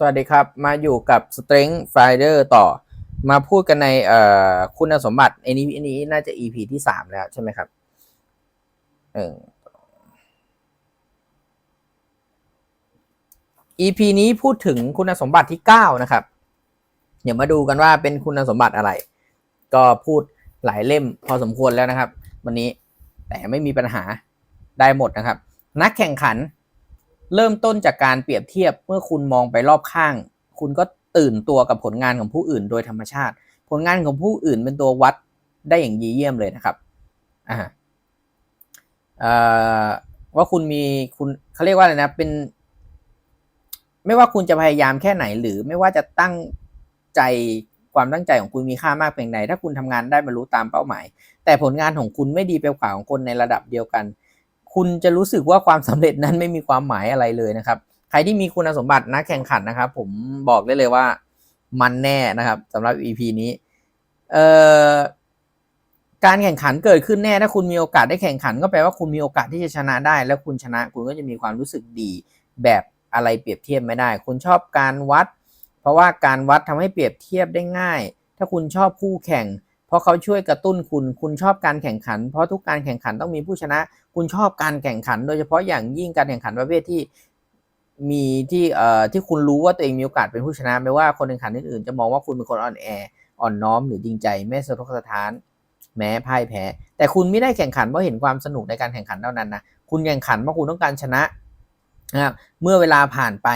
สวัสดีครับ มาอยู่กับ Strength Finder ต่อ มาพูดกันในเอ่อคุณสมบัติอันนี้อันนี้น่าจะ EP ที่สามแล้วใช่ไหมครับเออ EP นี้พูดถึงคุณสมบัติที่เก้านะครับ เดี๋ยวมาดูกันว่าเป็นคุณสมบัติอะไร ก็พูดหลายเล่มพอสมควรแล้วนะครับ วันนี้แต่ไม่มีปัญหาได้หมดนะครับ นักแข่งขัน เริ่มต้นจากการเปรียบเทียบเมื่อคุณมองไปรอบข้าง คุณก็ตื่นตัวกับผลงานของผู้อื่นโดยธรรมชาติ ผลงานของผู้อื่นเป็นตัววัดได้อย่างดีเยี่ยมเลยนะครับอ่าว่าคุณมีคุณเขาเรียกว่าอะไรนะเป็นไม่ว่าคุณจะพยายามแค่ไหน หรือไม่ว่าจะตั้งใจความตั้งใจของคุณมีค่ามากเพียงใดถ้าคุณทำงานได้บรรลุตามเป้าหมาย แต่ผลงานของคุณไม่ดีไปกว่าของคนในระดับเดียวกัน คุณจะรู้สึกว่าความสำเร็จนั้นไม่มีความหมายอะไรเลยนะครับ ใครที่มีคุณสมบัตินักแข่งขันนะครับ ผมบอกได้เลยว่ามันแน่นะครับสำหรับ EP นี้เอ่อการแข่งขันเกิดขึ้นแน่ถ้าคุณมีโอกาสได้แข่งขัน ก็แปลว่าคุณมีโอกาสที่จะชนะได้ แล้วคุณชนะคุณก็จะมีความรู้สึกดีแบบอะไรเปรียบเทียบไม่ได้ คุณชอบการวัด เพราะว่าการวัดทำให้เปรียบเทียบได้ง่าย ถ้าคุณชอบคู่แข่ง เพราะเขาช่วยกระตุ้นคุณ คุณชอบการแข่งขัน เพราะทุกการแข่งขันต้องมีผู้ชนะ คุณชอบการแข่งขัน โดยเฉพาะอย่างยิ่งการแข่งขันประเภทที่มีที่เอ่อที่คุณรู้ว่าตัวเองมีโอกาสเป็นผู้ชนะไม่ว่าคนแข่งขันอื่นๆจะมองว่าคุณเป็นคนอ่อนแออ่อนน้อมหรือจริงใจไม่สะทกสะท้าน แม้พ่ายแพ้ แต่คุณไม่ได้แข่งขันเพราะเห็นความสนุกในการแข่งขันเท่านั้นนะคุณแข่งขันเพราะคุณต้องการชนะนะครับเมื่อเวลาผ่านไป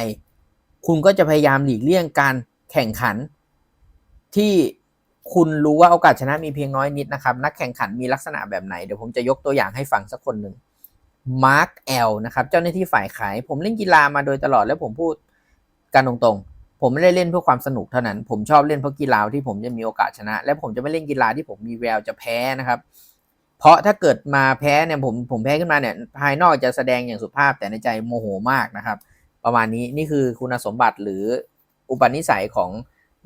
คุณก็จะพยายามหลีกเลี่ยงการแข่งขันที่ คุณรู้ว่าโอกาสชนะมีเพียงน้อยนิดนะครับ นักแข่งขันมีลักษณะแบบไหน เดี๋ยวผมจะยกตัวอย่างให้ฟังสักคนหนึ่งมาร์คแอลนะครับ เจ้าหน้าที่ฝ่ายขาย ผมเล่นกีฬามาโดยตลอดแล้วผมพูดกันตรงๆ ผมไม่ได้เล่นเพื่อความสนุกเท่านั้น ผมชอบเล่นเพราะกีฬาที่ผมจะมีโอกาสชนะ และผมจะไม่เล่นกีฬาที่ผมมีแววจะแพ้นะครับ เพราะถ้าเกิดมาแพ้เนี่ยผมผมแพ้ขึ้นมาเนี่ยภายนอกจะแสดงอย่างสุภาพแต่ในใจโมโหมากนะครับ ประมาณนี้นี่คือคุณสมบัติหรืออุปนิสัยของ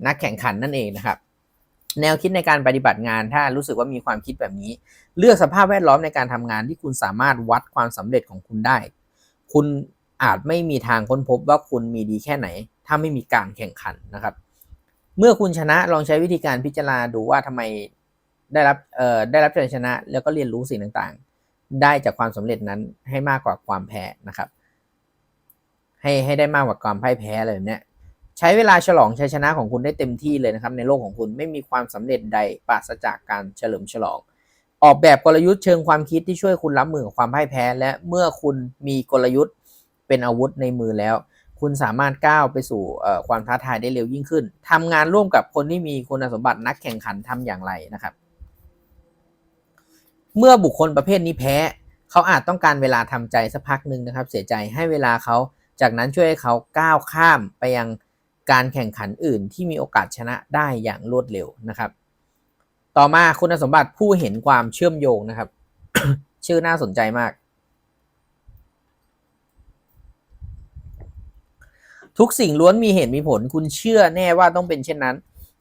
นักแข่งขันนั่นเองนะครับ แนวคิดในการปฏิบัติงานถ้ารู้สึกว่ามีความคิดแบบนี้ เลือกสภาพแวดล้อมในการทำงานที่คุณสามารถวัดความสำเร็จของคุณได้ คุณอาจไม่มีทางค้นพบว่าคุณมีดีแค่ไหน ถ้าไม่มีการแข่งขันนะครับ เมื่อคุณชนะลองใช้วิธีการพิจารณาดูว่าทำไมได้รับเอ่อได้รับชัยชนะ แล้วก็เรียนรู้สิ่งต่างๆ ได้จากความสำเร็จนั้นให้มากกว่าความแพ้นะครับ ให้ให้ได้มากกว่าความพ่ายแพ้อะไรแบบเนี้ย ใช้เวลาฉลองชัยชนะของคุณได้เต็มที่เลยนะครับในโลกของคุณไม่มีความสำเร็จใดปราศจากการเฉลิมฉลอง ออกแบบกลยุทธ์เชิงความคิดที่ช่วยคุณรับมือกับความพ่ายแพ้ และเมื่อคุณมีกลยุทธ์เป็นอาวุธในมือแล้ว คุณสามารถก้าวไปสู่ความท้าทายได้เร็วยิ่งขึ้นทำงานร่วมกับคนที่มีคุณสมบัตินักแข่งขันทำอย่างไรนะครับ เมื่อบุคคลประเภทนี้แพ้ เขาอาจต้องการเวลาทำใจสักพักหนึ่งนะครับ เสียใจให้เวลาเขาจากนั้นช่วยให้เขาก้าวข้ามไปยัง การแข่งขันอื่นที่มีโอกาสชนะได้อย่างรวดเร็วนะครับ ต่อมาคุณสมบัติผู้เห็นความเชื่อมโยงนะครับ ชื่อน่าสนใจมาก ทุกสิ่งล้วนมีเหตุมีผล คุณเชื่อแน่ว่าต้องเป็นเช่นนั้น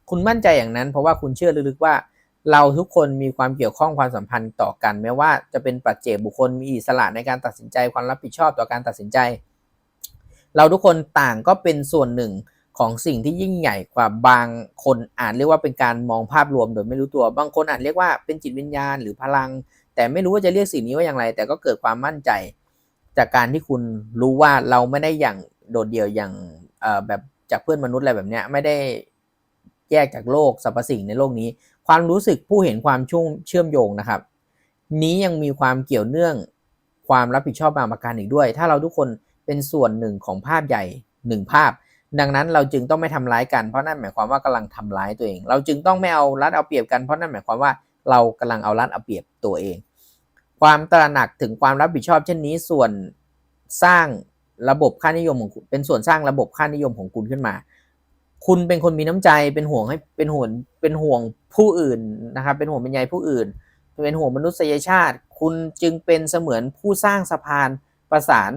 คุณมั่นใจอย่างนั้นเพราะว่าคุณเชื่อลึกๆว่าเราทุกคนมีความเกี่ยวข้องความสัมพันธ์ต่อกัน แม้ว่าจะเป็นปัจเจกบุคคลมีอิสระในการตัดสินใจความรับผิดชอบต่อการตัดสินใจ เราทุกคนต่างก็เป็นส่วนหนึ่ง ของสิ่งที่ยิ่งใหญ่กว่าบางคนอาจเรียกว่าเป็นการมองภาพรวมโดยไม่รู้ตัวบางคนอาจเรียกว่าเป็นจิตวิญญาณหรือพลัง แต่ไม่รู้ว่าจะเรียกสิ่งนี้ว่าอย่างไร แต่ก็เกิดความมั่นใจ จากการที่คุณรู้ว่าเราไม่ได้อย่างโดดเดี่ยวอย่างแบบจากเพื่อนมนุษย์อะไรแบบนี้ไม่ได้แยกจากโลกสรรพสิ่งในโลกนี้ ความรู้สึกผู้เห็นความช่วงเชื่อมโยงนะครับ นี้ยังมีความเกี่ยวเนื่องความรับผิดชอบบางประการอีกด้วย ถ้าเราทุกคนเป็นส่วนหนึ่งของภาพใหญ่หนึ่งภาพ ดังนั้นเราจึงต้องไม่ทำร้ายกันเพราะนั่นหมายความว่ากำลังทำร้ายตัวเอง เราจึงต้องไม่เอารัดเอาเปรียบกันเพราะนั่นหมายความว่าเรากำลังเอารัดเอาเปรียบตัวเอง ความตระหนักถึงความรับผิดชอบเช่นนี้ส่วนสร้างระบบค่านิยมของเป็นส่วนสร้างระบบค่านิยมของคุณขึ้นมา คุณเป็นคนมีน้ำใจเป็นห่วงให้เป็นห่วงเป็นห่วงผู้อื่นนะครับเป็นห่วงเป็นใยผู้อื่น เป็นห่วงมนุษยชาติ คุณจึงเป็นเสมือนผู้สร้างสะพานประสาน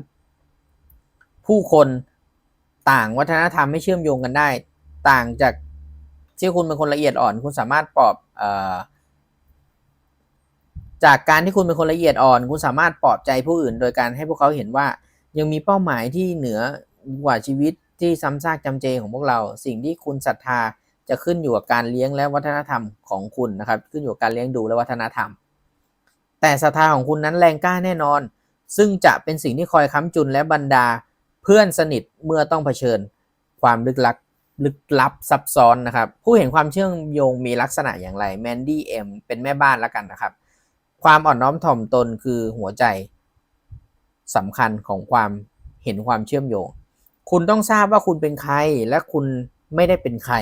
ผู้คน ต่างวัฒนธรรมให้เชื่อมโยงกันได้ ต่างจากที่คุณเป็นคนละเอียดอ่อน คุณสามารถปลอบอจากการที่คุณเป็นคนละเอียดอ่อน คุณสามารถปลอบใจผู้อื่น โดยการให้พวกเขาเห็นว่า ยังมีเป้าหมายที่เหนือกว่าชีวิตที่ซ้ำซากจำเจของพวกเรา สิ่งที่คุณศรัทธาจะขึ้นอยู่กับการเลี้ยงและวัฒนธรรมของคุณนะครับ ขึ้นอยู่กับการเลี้ยงดูและวัฒนธรรม แต่ศรัทธาของคุณนั้นแรงกล้าแน่นอน ซึ่งจะเป็นสิ่งที่คอยค้ำจุนและบรรดา พื่อนสนิทเมื่อต้องเผชิญความลึกลับลึกลับซับซ้อนนะครับ ผู้เห็นความเชื่อมโยงมีลักษณะอย่างไรแมนดี้เอ็มเป็นแม่บ้านแล้วกันนะครับ ความอ่อนน้อมถ่อมตนคือหัวใจสำคัญของความเห็นความเชื่อมโยง คุณต้องทราบว่าคุณเป็นใครและคุณไม่ได้เป็นใคร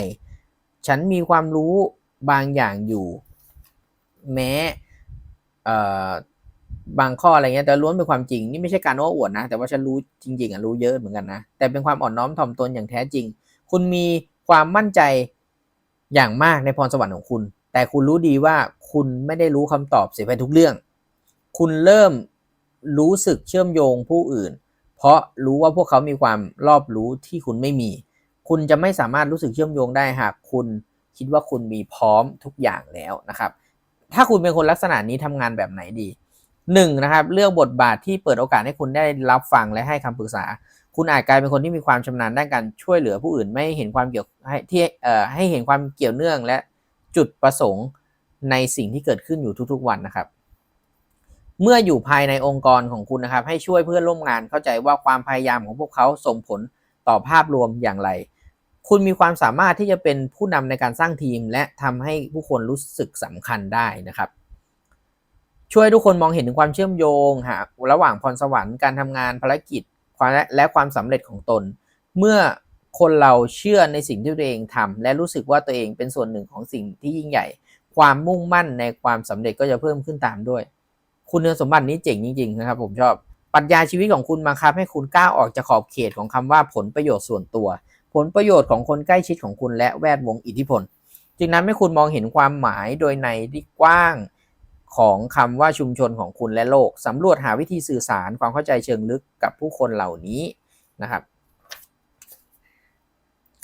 ฉันมีความรู้บางอย่างอยู่ แม้อ่อ บางข้ออะไรเงี้ยแต่ล้วนเป็นความจริงนี่ไม่ใช่การโอ้อวดนะ แต่ว่าฉันรู้จริง ๆอะรู้เยอะเหมือนกันนะแต่เป็นความอ่อนน้อมถ่อมตนอย่างแท้จริง คุณมีความมั่นใจอย่างมากในพรสวรรค์ของคุณ แต่คุณรู้ดีว่าคุณไม่ได้รู้คำตอบเสียไปทุกเรื่อง คุณเริ่มรู้สึกเชื่อมโยงผู้อื่น เพราะรู้ว่าพวกเขามีความรอบรู้ที่คุณไม่มี คุณจะไม่สามารถรู้สึกเชื่อมโยงได้หากคุณคิดว่าคุณมีพร้อมทุกอย่างแล้วนะครับ ถ้าคุณเป็นคนลักษณะนี้ทำงานแบบไหนดี หนึ่งนะครับเลือกบทบาทที่เปิดโอกาสให้คุณได้รับฟังและให้คำปรึกษา คุณอาจกลายเป็นคนที่มีความชำนาญด้านการช่วยเหลือผู้อื่นไม่เห็นความเกี่ยวให้ที่เอ่อให้เห็นความเกี่ยวเนื่องและจุดประสงค์ในสิ่งที่เกิดขึ้นอยู่ทุกๆวันนะครับ เมื่ออยู่ภายในองค์กรของคุณนะครับ ให้ช่วยเพื่อนร่วมงานเข้าใจว่าความพยายามของพวกเขาส่งผลต่อภาพรวมอย่างไร คุณมีความสามารถที่จะเป็นผู้นำในการสร้างทีม และทำให้ผู้คนรู้สึกสำคัญได้นะครับ ช่วยทุกคนมองเห็นถึงความเชื่อมโยงหาระหว่างพรสวรรค์การทำงานภารกิจความและความสำเร็จของตน เมื่อคนเราเชื่อในสิ่งที่ตัวเองทำและรู้สึกว่าตัวเองเป็นส่วนหนึ่งของสิ่งที่ยิ่งใหญ่ ความมุ่งมั่นในความสำเร็จก็จะเพิ่มขึ้นตามด้วย คุณสมบัตินี้เจ๋งจริงๆนะครับ ผมชอบปรัชญาชีวิตของคุณบังคับให้คุณก้าวออกจากขอบเขตของคำว่าผลประโยชน์ส่วนตัว ผลประโยชน์ของคนใกล้ชิดของคุณและแวดวงอิทธิพล จึงนั้นให้คุณมองเห็นความหมายโดยในที่กว้าง ของคำว่าชุมชนของคุณและโลกสำรวจหาวิธีสื่อสารความเข้าใจเชิงลึกกับผู้คนเหล่านี้นะครับ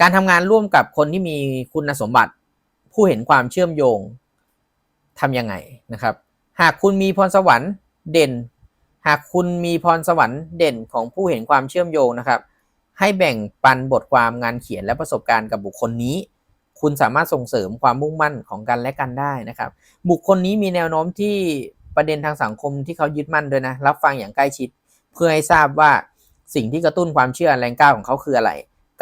การทำงานร่วมกับคนที่มีคุณสมบัติ ผู้เห็นความเชื่อมโยงทำยังไงนะครับ หากคุณมีพรสวรรค์เด่น หากคุณมีพรสวรรค์เด่นของผู้เห็นความเชื่อมโยงนะครับ ให้แบ่งปันบทความงานเขียนและประสบการณ์กับบุคคลนี้ คุณสามารถส่งเสริมความมุ่งมั่นของกันและกันได้นะครับ บุคคลนี้มีแนวโน้มที่ประเด็นทางสังคมที่เขายึดมั่นด้วยนะรับฟังอย่างใกล้ชิด เพื่อให้ทราบว่าสิ่งที่กระตุ้นความเชื่อแรงกล้าของเขาคืออะไร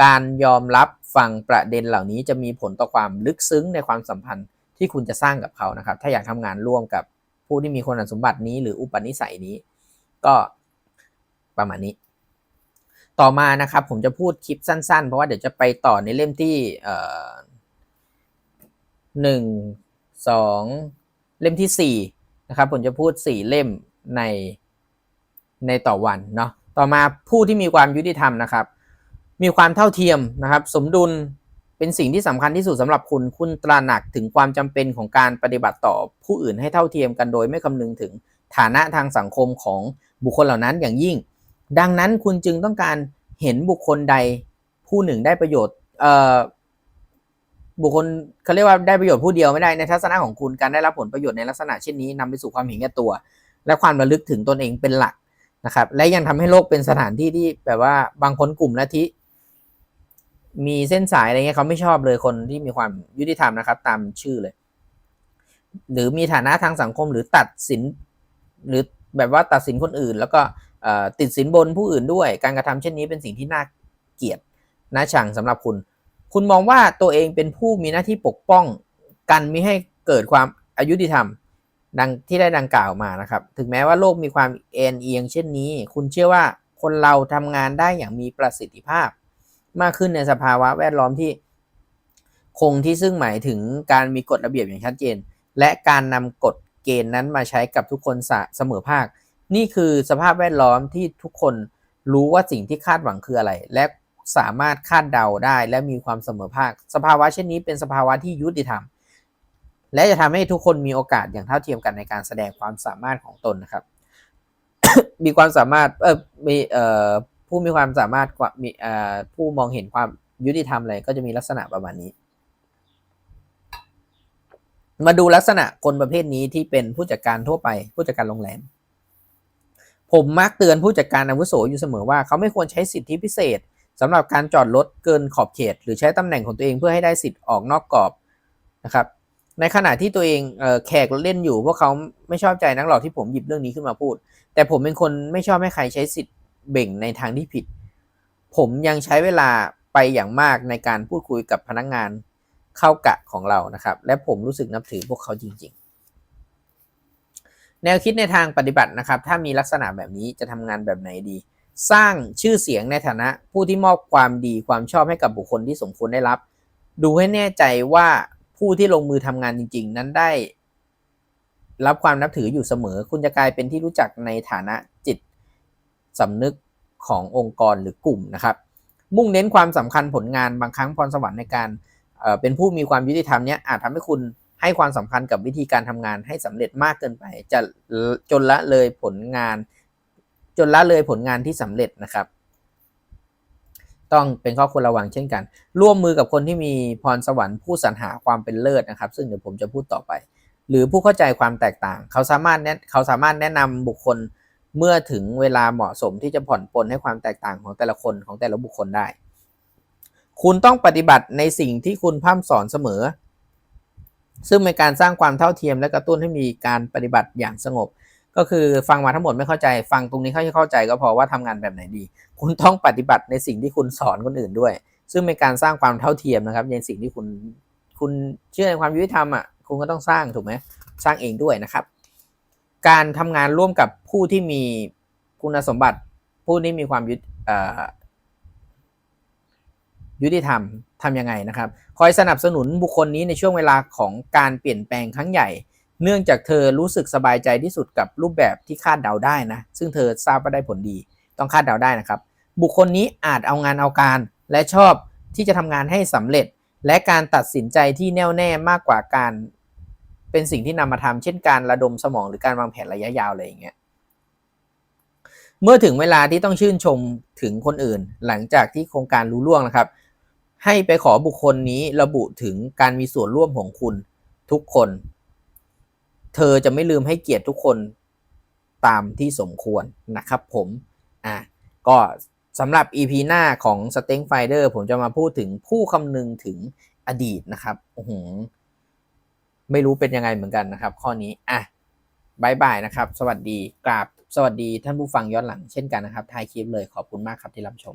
การยอมรับฟังประเด็นเหล่านี้จะมีผลต่อความลึกซึ้งในความสัมพันธ์ที่คุณจะสร้างกับเขานะครับ ถ้าอยากทำงานร่วมกับผู้ที่มีคุณสมบัตินี้หรืออุปนิสัยนี้ ก็ประมาณนี้ ต่อมานะครับผมจะพูดคลิปสั้นๆ เพราะว่าเดี๋ยวจะไปต่อในเล่มที่ หนึ่งสองเล่มที่สี่นะครับ ผมจะพูดสี่เล่มในในต่อวันเนาะต่อมาผู้ที่มีความยุติธรรมนะครับ มีความเท่าเทียมนะครับ สมดุลเป็นสิ่งที่สำคัญที่สุดสำหรับคุณคุณตระหนักถึงความจำเป็นของการปฏิบัติต่อผู้อื่นให้เท่าเทียมกันโดยไม่คำนึงถึงฐานะทางสังคมของบุคคลเหล่านั้นอย่างยิ่ง ดังนั้นคุณจึงต้องการเห็นบุคคลใดผู้หนึ่งได้ประโยชน์เอ่อ บุคคลเขาเรียกว่าได้ประโยชน์ผู้เดียวไม่ได้ในทัศนะของคุณการได้รับผลประโยชน์ในลักษณะเช่นนี้นำไปสู่ความเห็นแก่ตัว และความระลึกถึงตนเองเป็นหลักนะครับ และยังทำให้โลกเป็นสถานที่ที่แบบว่าบางคนกลุ่มละทิมีเส้นสายอะไรเงี้ยเขาไม่ชอบเลยคนที่มีความยุติธรรมนะครับ ตามชื่อเลย หรือมีฐานะทางสังคมหรือตัดสิน หรือแบบว่าตัดสินคนอื่น แล้วก็ติดสินบนผู้อื่นด้วย การกระทำเช่นนี้เป็นสิ่งที่น่าเกลียดน่าชังสำหรับคุณ คุณมองว่าตัวเองเป็นผู้มีหน้าที่ปกป้องกันไม่ให้เกิดความอายุติธรรม ดังที่ได้ดังกล่าวมานะครับ ถึงแม้ว่าโลกมีความเอ็นเอียงเช่นนี้ คุณเชื่อว่าคนเราทำงานได้อย่างมีประสิทธิภาพ มากขึ้นในสภาวะแวดล้อมที่คงที่ซึ่งหมายถึงการมีกฎระเบียบอย่างชัดเจน และการนำกฎเกณฑ์นั้นมาใช้กับทุกคนเสมอภาค นี่คือสภาพแวดล้อมที่ทุกคนรู้ว่าสิ่งที่คาดหวังคืออะไร และ สามารถคาดเดาได้และมีความเสมอภาค สภาวะเช่นนี้เป็นสภาวะที่ยุติธรรม และจะทำให้ทุกคนมีโอกาสอย่างเท่าเทียมกันในการแสดงความสามารถของตนนะครับ มีความสามารถเออมีเอ่อผู้มีความสามารถกว่ามีเอ่อผู้มองเห็นความยุติธรรมอะไรก็จะมีลักษณะประมาณนี้ มาดูลักษณะคนประเภทนี้ที่เป็นผู้จัดการทั่วไป ผู้จัดการโรงแรมผมมักเตือนผู้จัดการอาวุโสอยู่เสมอว่าเขาไม่ควรใช้สิทธิพิเศษ สำหรับการจอดรถเกินขอบเขต หรือใช้ตำแหน่งของตัวเองเพื่อให้ได้สิทธิ์ออกนอกกรอบนะครับ ในขณะที่ตัวเองเออแขกเล่นอยู่พวกเขาไม่ชอบใจนักหรอกที่ผมหยิบเรื่องนี้ขึ้นมาพูด แต่ผมเป็นคนไม่ชอบให้ใครใช้สิทธิ์เบ่งในทางที่ผิด ผมยังใช้เวลาไปอย่างมากในการพูดคุยกับพนักงานเข้ากะของเรานะครับ และผมรู้สึกนับถือพวกเขาจริง ๆ แนวคิดในทางปฏิบัตินะครับ ถ้ามีลักษณะแบบนี้จะทำงานแบบไหนดี สร้างชื่อเสียงในฐานะผู้ที่มอบความดีความชอบให้กับบุคคลที่สมควรได้รับ ดูให้แน่ใจว่าผู้ที่ลงมือทำงานจริง ๆ นั้นได้ รับความนับถืออยู่เสมอ คุณจะกลายเป็นที่รู้จักในฐานะจิตสำนึกขององค์กรหรือกลุ่มนะครับ มุ่งเน้นความสำคัญผลงานบางครั้งพรสวรรค์ในการเเป็นผู้มีความยุติธรรมเนี้ยอาจทำให้คุณให้ความสำคัญกับวิธีการทำงานให้สำเร็จมากเกินไป จะจนละเลยผลงาน จนละเลยผลงานที่สำเร็จนะครับ ต้องเป็นข้อควรระวังเช่นกัน ร่วมมือกับคนที่มีพรสวรรค์ผู้สรรหาความเป็นเลิศนะครับ ซึ่งเดี๋ยวผมจะพูดต่อไป หรือผู้เข้าใจความแตกต่าง เขาสามารถแนะเขาสามารถแนะนำบุคคลเมื่อถึงเวลาเหมาะสมที่จะผ่อนปลนให้ความแตกต่างของแต่ละคนของแต่ละบุคคลได้ คุณต้องปฏิบัติในสิ่งที่คุณพร่ำสอนเสมอ ซึ่งเป็นการสร้างความเท่าเทียมและกระตุ้นให้มีการปฏิบัติอย่างสงบ ก็คือฟังมาทั้งหมดไม่เข้าใจ ฟังตรงนี้เข้าเข้าใจก็พอว่าทำงานแบบไหนดี คุณต้องปฏิบัติในสิ่งที่คุณสอนคนอื่นด้วย ซึ่งเป็นการสร้างความเท่าเทียมนะครับในสิ่งที่คุณคุณเชื่อในความยุติธรรมอะคุณก็ต้องสร้างถูกไหมสร้างเองด้วยนะครับ การทำงานร่วมกับผู้ที่มีคุณสมบัติ ผู้ที่มีความยุติยุติธรรมทำยังไงนะครับ คอยสนับสนุนบุคคลนี้ในช่วงเวลาของการเปลี่ยนแปลงครั้งใหญ่ เนื่องจากเธอรู้สึกสบายใจที่สุดกับรูปแบบที่คาดเดาได้นะ ซึ่งเธอทราบว่าได้ผลดี ต้องคาดเดาได้นะครับ บุคคลนี้อาจเอางานเอาการ และชอบที่จะทำงานให้สำเร็จ และการตัดสินใจที่แน่วแน่มากกว่าการ เป็นสิ่งที่นำมาทำเช่นการระดมสมองหรือการวางแผนระยะยาวอะไรอย่างเงี้ย เมื่อถึงเวลาที่ต้องชื่นชมถึงคนอื่น หลังจากที่โครงการรู้ล่วงนะครับ ให้ไปขอบุคคลนี้ระบุถึงการมีส่วนร่วมของคุณทุกคน เธอจะไม่ลืมให้เกียรติทุกคนตามที่สมควรนะครับผม อะ ก็สำหรับ EP หน้าของ s t e n g Finder ผมจะมาพูดถึงผู้คำนึงถึงอดีตนะครับโอ้โหไม่รู้เป็นยังไงเหมือนกันนะครับ ข้อนี้ อะบายบายนะครับ สวัสดีกราบสวัสดีท่านผู้ฟังย้อนหลังเช่นกันนะครับท้ายคลิปเลยขอบคุณมากครับที่รับชม